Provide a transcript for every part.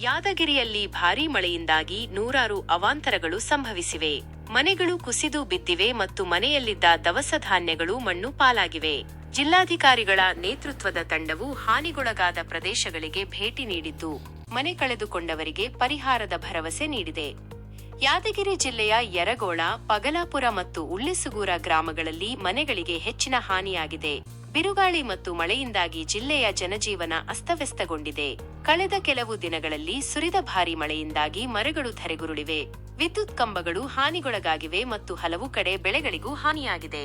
ಯಾದಗಿರಿಯಲ್ಲಿ ಭಾರೀ ಮಳೆಯಿಂದಾಗಿ ನೂರಾರು ಅವಾಂತರಗಳು ಸಂಭವಿಸಿವೆ. ಮನೆಗಳು ಕುಸಿದು ಬಿದ್ದಿವೆ ಮತ್ತು ಮನೆಯಲ್ಲಿದ್ದ ದವಸ ಧಾನ್ಯಗಳು ಮಣ್ಣು ಪಾಲಾಗಿವೆ. ಜಿಲ್ಲಾಧಿಕಾರಿಗಳ ನೇತೃತ್ವದ ತಂಡವು ಹಾನಿಗೊಳಗಾದ ಪ್ರದೇಶಗಳಿಗೆ ಭೇಟಿ ನೀಡಿದ್ದು, ಮನೆ ಕಳೆದುಕೊಂಡವರಿಗೆ ಪರಿಹಾರದ ಭರವಸೆ ನೀಡಿದೆ. ಯಾದಗಿರಿ ಜಿಲ್ಲೆಯ ಯರಗೋಳ, ಪಗಲಾಪುರ ಮತ್ತು ಉಳ್ಳಿಸುಗೂರ ಗ್ರಾಮಗಳಲ್ಲಿ ಮನೆಗಳಿಗೆ ಹೆಚ್ಚಿನ ಹಾನಿಯಾಗಿದೆ. ಬಿರುಗಾಳಿ ಮತ್ತು ಮಳೆಯಿಂದಾಗಿ ಜಿಲ್ಲೆಯ ಜನಜೀವನ ಅಸ್ತವ್ಯಸ್ತಗೊಂಡಿದೆ. ಕಳೆದ ಕೆಲವು ದಿನಗಳಲ್ಲಿ ಸುರಿದ ಭಾರಿ ಮಳೆಯಿಂದಾಗಿ ಮರಗಳು ಧರೆಗುರುಳಿವೆ. ವಿದ್ಯುತ್ ಕಂಬಗಳು ಹಾನಿಗೊಳಗಾಗಿವೆ ಮತ್ತು ಹಲವು ಕಡೆ ಬೆಳೆಗಳಿಗೂ ಹಾನಿಯಾಗಿದೆ.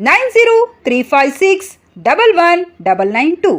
nine zero three five six double one double nine two